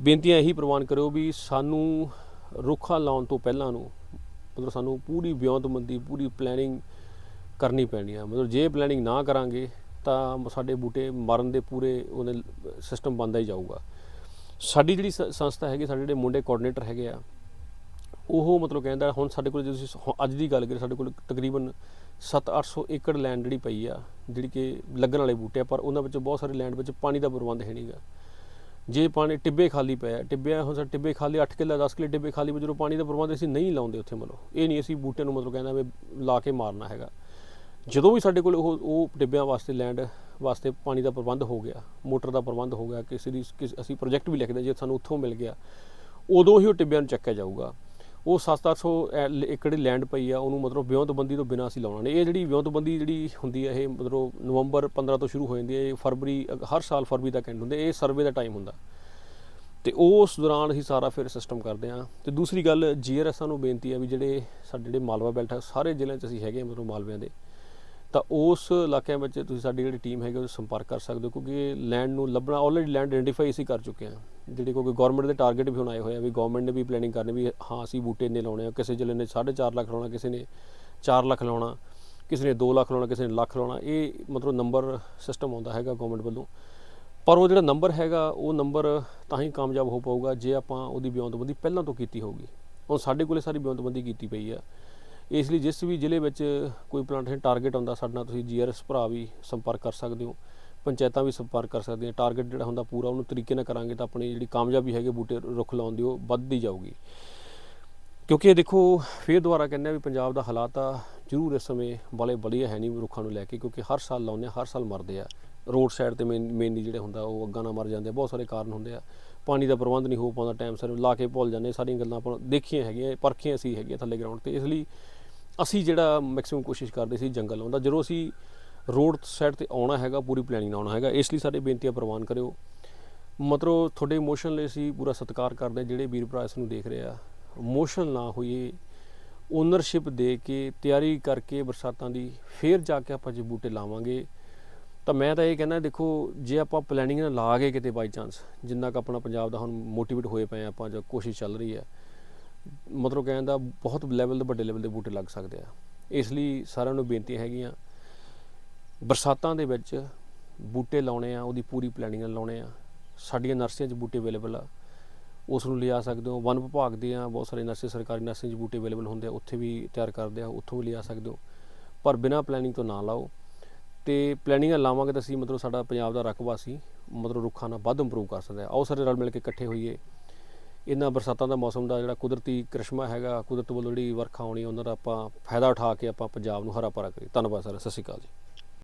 ਬੇਨਤੀਆਂ ਇਹੀ ਪ੍ਰਵਾਨ ਕਰਿਓ ਵੀ ਸਾਨੂੰ ਰੁੱਖਾਂ ਲਾਉਣ ਤੋਂ ਪਹਿਲਾਂ ਨੂੰ ਮਤਲਬ ਸਾਨੂੰ ਪੂਰੀ ਬਿਉਂਤਬੰਦੀ ਪੂਰੀ ਪਲੈਨਿੰਗ ਕਰਨੀ ਪੈਣੀ ਆ ਮਤਲਬ ਜੇ ਪਲੈਨਿੰਗ ਨਾ ਕਰਾਂਗੇ ਤਾਂ ਸਾਡੇ ਬੂਟੇ ਮਰਨ ਦੇ ਪੂਰੇ ਉਹਨੇ ਸਿਸਟਮ ਬੰਦਾ ਹੀ ਜਾਊਗਾ ਸਾਡੀ ਜਿਹੜੀ ਸ- ਸੰਸਥਾ ਹੈਗੀ ਸਾਡੇ ਜਿਹੜੇ ਮੁੰਡੇ ਕੋਆਰਡੀਨੇਟਰ ਹੈਗੇ ਆ ਉਹ ਮਤਲਬ ਕਹਿੰਦਾ ਹੁਣ ਸਾਡੇ ਕੋਲ ਜੇ ਤੁਸੀਂ ਅੱਜ ਦੀ ਗੱਲ ਕਰੀਏ ਸਾਡੇ ਕੋਲ ਤਕਰੀਬਨ 7-800 ਏਕੜ ਲੈਂਡ ਜਿਹੜੀ ਪਈ ਆ, ਜਿਹੜੀ ਕਿ ਲੱਗਣ ਵਾਲੇ ਬੂਟੇ ਆ, ਪਰ ਉਹਨਾਂ ਵਿੱਚ ਬਹੁਤ ਸਾਰੇ ਲੈਂਡ ਵਿੱਚ ਪਾਣੀ ਦਾ ਪ੍ਰਬੰਧ ਹੈ ਨਹੀਂਗਾ ਜੇ ਪਾਣੀ ਟਿੱਬੇ ਖਾਲੀ ਪਿਆ ਟਿੱਬੇ ਹੁਣ ਸਾਡੇ ਟਿੱਬੇ ਖਾਲੀ 8 ਕਿੱਲਾ 10 ਕਿੱਲੇ ਟਿੱਬੇ ਖਾਲੀ ਵਿੱਚ ਜਦੋਂ ਪਾਣੀ ਦਾ ਪ੍ਰਬੰਧ ਅਸੀਂ ਨਹੀਂ ਲਾਉਂਦੇ ਉੱਥੇ ਮਤਲਬ, ਇਹ ਨਹੀਂ ਅਸੀਂ ਬੂਟੇ ਨੂੰ ਮਤਲਬ ਕਹਿੰਦਾ ਵੀ ਲਾ ਕੇ ਮਾਰਨਾ ਹੈਗਾ। ਜਦੋਂ ਵੀ ਸਾਡੇ ਕੋਲ ਉਹ ਉਹ ਟਿੱਬਿਆਂ ਵਾਸਤੇ ਲੈਂਡ ਵਾਸਤੇ ਪਾਣੀ ਦਾ ਪ੍ਰਬੰਧ ਹੋ ਗਿਆ, ਮੋਟਰ ਦਾ ਪ੍ਰਬੰਧ ਹੋ ਗਿਆ, ਕਿਸੇ ਦੀ, ਕਿਸ- ਅਸੀਂ ਪ੍ਰੋਜੈਕਟ ਵੀ ਲਿਖਦੇ ਜੇ ਸਾਨੂੰ ਉੱਥੋਂ ਮਿਲ ਗਿਆ, ਉਦੋਂ ਹੀ ਉਹ ਟਿੱਬਿਆਂ ਨੂੰ ਚੱਕਿਆ ਜਾਊਗਾ। ਉਹ 7-800 ਏਕੜ ਦੀ ਲੈਂਡ ਪਈ ਆ, ਉਹਨੂੰ ਮਤਲਬ ਵਿਉਂਤਬੰਦੀ ਤੋਂ ਬਿਨਾਂ ਅਸੀਂ ਲਾਉਣਾ ਨਹੀਂ ਇਹ ਜਿਹੜੀ ਵਿਉਂਤਬੰਦੀ ਜਿਹੜੀ ਹੁੰਦੀ ਹੈ ਇਹ ਮਤਲਬ ਨਵੰਬਰ 15 ਤੋਂ ਸ਼ੁਰੂ ਹੋ ਜਾਂਦੀ ਹੈ ਇਹ ਫਰਵਰੀ, ਅਗ- ਹਰ ਸਾਲ ਫਰਵਰੀ ਤੱਕ ਐਂਡ ਹੁੰਦੇ, ਇਹ ਸਰਵੇ ਦਾ ਟਾਈਮ ਹੁੰਦਾ। ਤੇ ਉਸ ਦੌਰਾਨ ਅਸੀਂ ਸਾਰਾ ਫਿਰ ਸਿਸਟਮ ਕਰਦੇ ਹਾਂ। ਤੇ ਦੂਸਰੀ ਗੱਲ ਜੀਆਰਐਸਾਂ ਨੂੰ ਬੇਨਤੀ ਆ ਵੀ ਜਿਹੜੇ ਸਾਡੇ ਜਿਹੜੇ ਮਾਲਵਾ ਬੈਲਟ ਹੈ ਸਾਰੇ ਜ਼ਿਲ੍ਹਿਆਂ 'ਚ ਅਸੀਂ ਹੈਗੇ ਹਾਂ ਮਤਲਬ ਮਾਲਵਿਆਂ ਦੇ। ਤਾਂ ਉਸ ਇਲਾਕਿਆਂ ਵਿੱਚ ਤੁਸੀਂ ਸਾਡੀ ਜਿਹੜੀ ਟੀਮ ਹੈਗੀ ਉਹ ਸੰਪਰਕ ਕਰ ਸਕਦੇ ਹੋ, ਕਿਉਂਕਿ ਲੈਂਡ ਨੂੰ ਲੱਭਣਾ ਆਲਰੇਡੀ ਲੈਂਡ ਆਇਡੈਂਟੀਫਾਈ ਅਸੀਂ ਕਰ ਚੁੱਕੇ ਹਾਂ। ਜਿਹੜੇ ਕਿਉਂਕਿ ਗਵਰਨਮੈਂਟ ਦੇ ਟਾਰਗੇਟ ਵੀ ਹੁਣ ਆਏ ਹੋਏ ਆ, ਵੀ ਗਵਰਨਮੈਂਟ ਨੇ ਵੀ ਪਲੈਨਿੰਗ ਕਰਨੀ ਵੀ ਹਾਂ, ਅਸੀਂ ਬੂਟੇ ਇੰਨੇ ਲਾਉਣੇ ਆ, ਕਿਸੇ ਜ਼ਿਲ੍ਹੇ ਨੇ 4.5 ਲੱਖ ਲਾਉਣਾ, ਕਿਸੇ ਨੇ 4 ਲੱਖ ਲਾਉਣਾ, ਕਿਸੇ ਨੇ 2 ਲੱਖ ਲਾਉਣਾ, ਕਿਸੇ ਨੇ ਲੱਖ ਲਾਉਣਾ, ਇਹ ਮਤਲਬ ਨੰਬਰ ਸਿਸਟਮ ਆਉਂਦਾ ਹੈਗਾ ਗਵਰਨਮੈਂਟ ਵੱਲੋਂ। ਪਰ ਉਹ ਜਿਹੜਾ ਨੰਬਰ ਹੈਗਾ, ਉਹ ਨੰਬਰ ਤਾਂ ਹੀ ਕਾਮਯਾਬ ਹੋ ਪਾਊਗਾ ਜੇ ਆਪਾਂ ਉਹਦੀ ਬਿਉਂਤਬੰਦੀ ਪਹਿਲਾਂ ਤੋਂ ਕੀਤੀ ਹੋਊਗੀ। ਹੁਣ ਸਾਡੇ ਕੋਲੇ ਸਾਰੀ ਬਿਉਂਤਬੰਦੀ ਕੀਤੀ ਪਈ ਆ। ਇਸ ਲਈ ਜਿਸ ਵੀ ਜ਼ਿਲ੍ਹੇ ਵਿੱਚ ਕੋਈ ਪਲਾਂਟੇਸ਼ਨ ਟਾਰਗੇਟ ਆਉਂਦਾ, ਸਾਡੇ ਨਾਲ ਤੁਸੀਂ ਜੀਆਰਐਸ ਭਰਾ ਵੀ ਸੰਪਰਕ ਕਰ ਸਕਦੇ ਹੋ, ਪੰਚਾਇਤਾਂ ਵੀ ਸੰਪਰਕ ਕਰ ਸਕਦੀਆਂ ਟਾਰਗੇਟ ਜਿਹੜਾ ਹੁੰਦਾ ਪੂਰਾ ਉਹਨੂੰ ਤਰੀਕੇ ਨਾਲ ਕਰਾਂਗੇ ਤਾਂ ਆਪਣੀ ਜਿਹੜੀ ਕਾਮਯਾਬੀ ਹੈਗੀ ਬੂਟੇ ਰੁੱਖ ਲਾਉਣ ਦੀ ਉਹ ਵੱਧਦੀ ਜਾਊਗੀ। ਕਿਉਂਕਿ ਇਹ ਦੇਖੋ, ਫੇਰ ਦੁਬਾਰਾ ਕਹਿੰਦੇ ਆ ਵੀ ਪੰਜਾਬ ਦਾ ਹਾਲਾਤ ਆ ਜ਼ਰੂਰ ਇਸ ਸਮੇਂ ਬੜੇ ਵਧੀਆ ਹੈ ਨਹੀਂ ਰੁੱਖਾਂ ਨੂੰ ਲੈ ਕੇ, ਕਿਉਂਕਿ ਹਰ ਸਾਲ ਲਾਉਂਦੇ ਆ, ਹਰ ਸਾਲ ਮਰਦੇ ਆ। ਰੋਡ ਸਾਈਡ ਤੇ ਮੇਨ ਮੇਨਲੀ ਜਿਹੜੇ ਹੁੰਦਾ, ਉਹ ਅੱਗਾ ਨਾਲ ਮਰ ਜਾਂਦੇ ਆ, ਬਹੁਤ ਸਾਰੇ ਕਾਰਨ ਹੁੰਦੇ ਆ। ਪਾਣੀ ਦਾ ਪ੍ਰਬੰਧ ਨਹੀਂ ਹੋ ਪਾਉਂਦਾ ਟਾਈਮ ਸਿਰ, ਲਾ ਕੇ ਭੁੱਲ ਜਾਂਦੇ ਸਾਰੀਆਂ ਗੱਲਾਂ ਆਪਾਂ ਦੇਖੀਆਂ ਹੈਗੀਆਂ ਪਰਖੀਆਂ ਸੀ ਹੈਗੀਆਂ ਥੱਲੇ ਗਰਾਊਂਡ ਤੇ, ਇਸ ਲਈ ਅਸੀਂ ਜਿਹੜਾ ਮੈਕਸਿਮਮ ਕੋਸ਼ਿਸ਼ ਕਰਦੇ ਸੀ ਜੰਗਲ ਲਾਉਣ ਦਾ, ਜਦੋਂ ਅਸੀਂ ਰੋਡ ਸਾਈਡ ਤੇ ਆਉਣਾ ਹੈਗਾ, ਪੂਰੀ ਪਲੈਨਿੰਗ ਨਾਲ ਆਉਣਾ ਹੈਗਾ, ਇਸ ਲਈ ਸਾਡੇ ਬੇਨਤੀਆਂ ਪ੍ਰਵਾਨ ਕਰਿਓ। ਮਤਲਬ ਤੁਹਾਡੇ ਇਮੋਸ਼ਨ ਲਈ ਅਸੀਂ ਪੂਰਾ ਸਤਿਕਾਰ ਕਰਦੇ ਹਾਂ, ਜਿਹੜੇ ਵੀਰ ਭਰਾ ਇਸ ਨੂੰ ਦੇਖ ਰਹੇ ਆ। ਇਮੋਸ਼ਨ ਨਾ ਹੋਈਏ ਓਨਰਸ਼ਿਪ ਦੇ ਕੇ, ਤਿਆਰੀ ਕਰਕੇ ਬਰਸਾਤਾਂ ਦੀ ਫੇਰ ਜਾ ਕੇ ਆਪਾਂ ਜੇ ਬੂਟੇ ਲਾਵਾਂਗੇ, ਤਾਂ ਮੈਂ ਤਾਂ ਇਹ ਕਹਿੰਦਾ, ਦੇਖੋ, ਜੇ ਆਪਾਂ ਪਲੈਨਿੰਗ ਨਾਲ ਲਾ ਗਏ ਕਿਤੇ ਬਾਈ ਚਾਂਸ ਜਿੰਨਾ ਕੁ ਆਪਣਾ ਪੰਜਾਬ ਦਾ ਹੁਣ ਮੋਟੀਵੇਟ ਹੋਏ ਪਏ ਆ ਆਪਾਂ ਜਾਂ ਕੋਸ਼ਿਸ਼ ਚੱਲ ਰਹੀ ਹੈ ਮਤਲਬ ਕਹਿਣ ਦਾ ਬਹੁਤ ਲੈਵਲ ਦੇ ਵੱਡੇ ਲੈਵਲ ਦੇ ਬੂਟੇ ਲੱਗ ਸਕਦੇ ਆ। ਇਸ ਲਈ ਸਾਰਿਆਂ ਨੂੰ ਬੇਨਤੀ ਹੈਗੀਆਂ, ਬਰਸਾਤਾਂ ਦੇ ਵਿੱਚ ਬੂਟੇ ਲਾਉਣੇ ਆ, ਉਹਦੀ ਪੂਰੀ ਪਲੈਨਿੰਗ ਨਾਲ ਲਾਉਣੇ ਆ। ਸਾਡੀਆਂ ਨਰਸਰੀਆਂ 'ਚ ਬੂਟੇ ਅਵੇਲੇਬਲ ਆ। ਉਸ ਨੂੰ ਲਿਆ ਸਕਦੇ ਹੋ। ਵਨ ਵਿਭਾਗ ਦੇ ਆ ਬਹੁਤ ਸਾਰੇ ਨਰਸਰੀ, ਸਰਕਾਰੀ ਨਰਸਰੀ 'ਚ ਬੂਟੇ ਅਵੇਲੇਬਲ ਹੁੰਦੇ ਆ, ਉੱਥੇ ਵੀ ਤਿਆਰ ਕਰਦੇ ਆ, ਉੱਥੋਂ ਵੀ ਲਿਆ ਸਕਦੇ ਹੋ। ਪਰ ਬਿਨਾਂ ਪਲੈਨਿੰਗ ਤੋਂ ਨਾ ਲਾਓ। ਤੇ ਪਲੈਨਿੰਗਾਂ ਲਾਵਾਂਗੇ ਤਾਂ ਅਸੀਂ ਮਤਲਬ ਸਾਡਾ ਪੰਜਾਬ ਦਾ ਰਕਬਾ ਸੀ ਮਤਲਬ ਰੁੱਖਾਂ ਨਾਲ ਵੱਧ ਇੰਪਰੂਵ ਕਰ ਸਕਦੇ ਆ। ਆਓ ਸਾਰੇ ਰਲ ਮਿਲ ਕੇ ਇਕੱਠੇ ਹੋਈਏ। ਇਹਨਾਂ ਬਰਸਾਤਾਂ ਦਾ ਮੌਸਮ ਦਾ ਜਿਹੜਾ ਕੁਦਰਤੀ ਕ੍ਰਿਸ਼ਮਾ ਹੈਗਾ, ਕੁਦਰਤ ਵੱਲੋਂ ਜਿਹੜੀ ਵਰਖਾ ਆਉਣੀ, ਉਹਨਾਂ ਦਾ ਆਪਾਂ ਫਾਇਦਾ ਉਠਾ ਕੇ ਆਪਾਂ ਪੰਜਾਬ ਨੂੰ ਹਰਾ ਭਰਾ ਕਰੀਏ। ਧੰਨਵਾਦ ਸਰ, ਸਤਿ ਸ਼੍ਰੀ ਅਕਾਲ ਜੀ।